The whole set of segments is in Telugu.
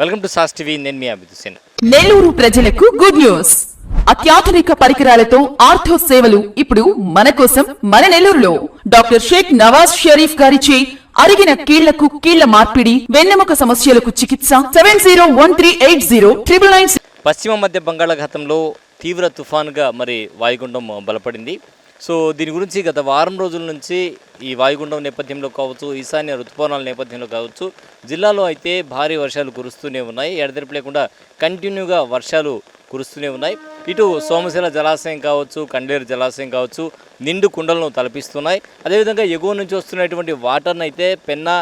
Welcome to sauce TV. నేను మీ అభిద్ హుసేన్ నెల్లూరు ప్రజలకు గుడ్ న్యూస్. అత్యాధునిక పరికరాలతో ఆర్థో సేవలు ఇప్పుడు మన కోసం మన నెల్లూరులో. డాక్టర్ షేక్ నవాజ్ షరీఫ్ గారిచే అరిగిన కీళ్ళకు కీళ్ళ మార్పిడి వెన్నెముక సమస్యలకు చికిత్స seven zero one three eight zero triple nine పశ్చిమ మధ్య బంగాళాఖాతంలో తీవ్ర తుఫానుగా మరి వాయుగుండం బలపడింది. సో దీని గురించి గత వారం రోజుల నుంచి ఈ వాయుగుండం నేపథ్యంలో కావచ్చు ఈశాన్య ఋతుపవనాల నేపథ్యంలో కావచ్చు జిల్లాలో అయితే భారీ వర్షాలు కురుస్తూనే ఉన్నాయి. ఎడతెరిపి లేకుండా కంటిన్యూగా వర్షాలు కురుస్తూనే ఉన్నాయి. ఇటు సోమశిల జలాశయం కావచ్చు కండేరు జలాశయం కావచ్చు నిండు కుండలను తలపిస్తున్నాయి. అదేవిధంగా ఎగువ నుంచి వస్తున్నటువంటి వాటర్ని అయితే పెన్నా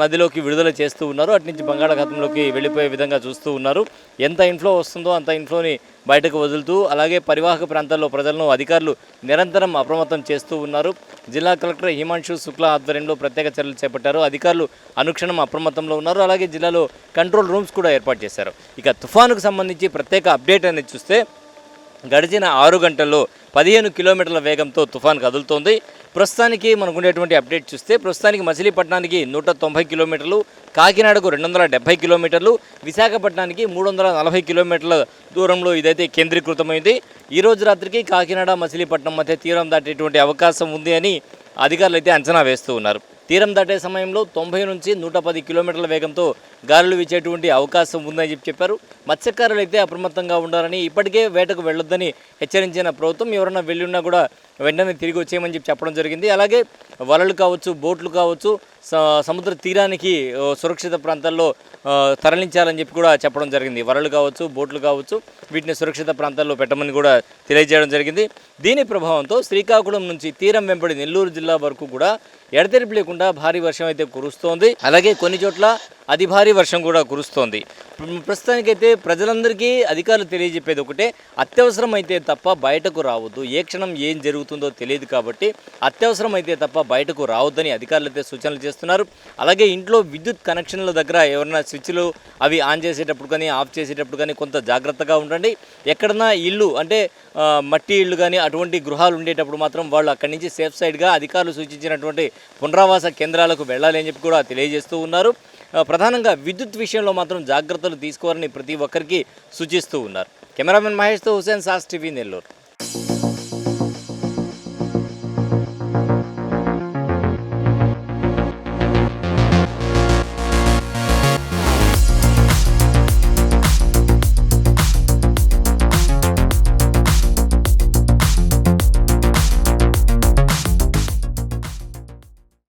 నదిలోకి విడుదల చేస్తూ ఉన్నారు. అటు నుంచి బంగాళాఖాతంలోకి వెళ్ళిపోయే విధంగా చూస్తూ ఉన్నారు. ఎంత ఇన్ఫ్లో వస్తుందో అంత ఇన్ఫ్లోని బయటకు వదులుతూ అలాగే పరివాహక ప్రాంతాల్లో ప్రజలను అధికారులు నిరంతరం అప్రమత్తం చేస్తూ ఉన్నారు. జిల్లా కలెక్టర్ హిమాంశు శుక్లా ఆధ్వర్యంలో ప్రత్యేక చర్యలు చేపట్టారు. అధికారులు అనుక్షణం అప్రమత్తంలో ఉన్నారు. అలాగే జిల్లాలో కంట్రోల్ రూమ్స్ కూడా ఏర్పాటు చేశారు. ఇక తుఫానుకు సంబంధించి ప్రత్యేక అప్డేట్ అనేది చూస్తే గడిచిన ఆరు గంటల్లో పదిహేను కిలోమీటర్ల వేగంతో తుఫాన్ కదులుతోంది. ప్రస్తుతానికి మనకు ఉండేటువంటి అప్డేట్ చూస్తే ప్రస్తుతానికి మచిలీపట్నానికి నూట తొంభై కిలోమీటర్లు కాకినాడకు రెండు వందల డెబ్బై కిలోమీటర్లు విశాఖపట్నానికి మూడు వందల నలభై కిలోమీటర్ల దూరంలో ఇదైతే కేంద్రీకృతమైంది. ఈ రోజు రాత్రికి కాకినాడ మచిలీపట్నం మధ్య తీరం దాటేటువంటి అవకాశం ఉంది అని అధికారులు అయితే అంచనా వేస్తూ ఉన్నారు. తీరం దాటే సమయంలో తొంభై నుంచి నూట పది కిలోమీటర్ల వేగంతో గాలులు వీచేటువంటి అవకాశం ఉందని చెప్పి చెప్పారు. మత్స్యకారులు అయితే అప్రమత్తంగా ఉండాలని ఇప్పటికే వేటకు వెళ్ళొద్దని హెచ్చరించిన ప్రభుత్వం ఎవరైనా వెళ్ళున్నా కూడా వెంటనే తిరిగి వచ్చేయమని చెప్పి చెప్పడం జరిగింది. అలాగే వలలు కావచ్చు బోట్లు కావచ్చు సముద్ర తీరానికి సురక్షిత ప్రాంతాల్లో తరలించాలని చెప్పి కూడా చెప్పడం జరిగింది. వలలు కావచ్చు బోట్లు కావచ్చు వీటిని సురక్షిత ప్రాంతాల్లో పెట్టమని కూడా తెలియజేయడం జరిగింది. దీని ప్రభావంతో శ్రీకాకుళం నుంచి తీరం వెంబడి నెల్లూరు జిల్లా వరకు కూడా ఎడతెరిపి లేకుండా భారీ వర్షం అయితే కురుస్తోంది. అలాగే కొన్ని చోట్ల అతి భారీ వర్షం కూడా కురుస్తోంది. ప్రస్తుతానికైతే ప్రజలందరికీ అధికారులు తెలియజెప్పేది ఒకటే అత్యవసరం అయితే తప్ప బయటకు రావద్దు. ఏ క్షణం ఏం జరుగుతుందో తెలియదు కాబట్టి అత్యవసరం అయితే తప్ప బయటకు రావద్దని అధికారులు అయితే సూచనలు చేస్తున్నారు. అలాగే ఇంట్లో విద్యుత్ కనెక్షన్ల దగ్గర ఎవరైనా స్విచ్లు అవి ఆన్ చేసేటప్పుడు కానీ ఆఫ్ చేసేటప్పుడు కానీ కొంత జాగ్రత్తగా ఉండండి. ఎక్కడన్నా ఇల్లు అంటే మట్టి ఇల్లు కానీ అటువంటి గృహాలు ఉండేటప్పుడు మాత్రం వాళ్ళు అక్కడి నుంచి సేఫ్ సైడ్గా అధికారులు సూచించినటువంటి పునరావాస కేంద్రాలకు వెళ్ళాలి అని చెప్పి కూడా తెలియజేస్తూ ఉన్నారు. ప్రధానంగా విద్యుత్ విషయంలో మాత్రం జాగ్రత్తలు తీసుకోవాలని ప్రతి ఒక్కరికి సూచిస్తూ ఉన్నారు. కెమెరామెన్ మహేష్తో హుసేన్ సాస్ టీవీ నెల్లూరు.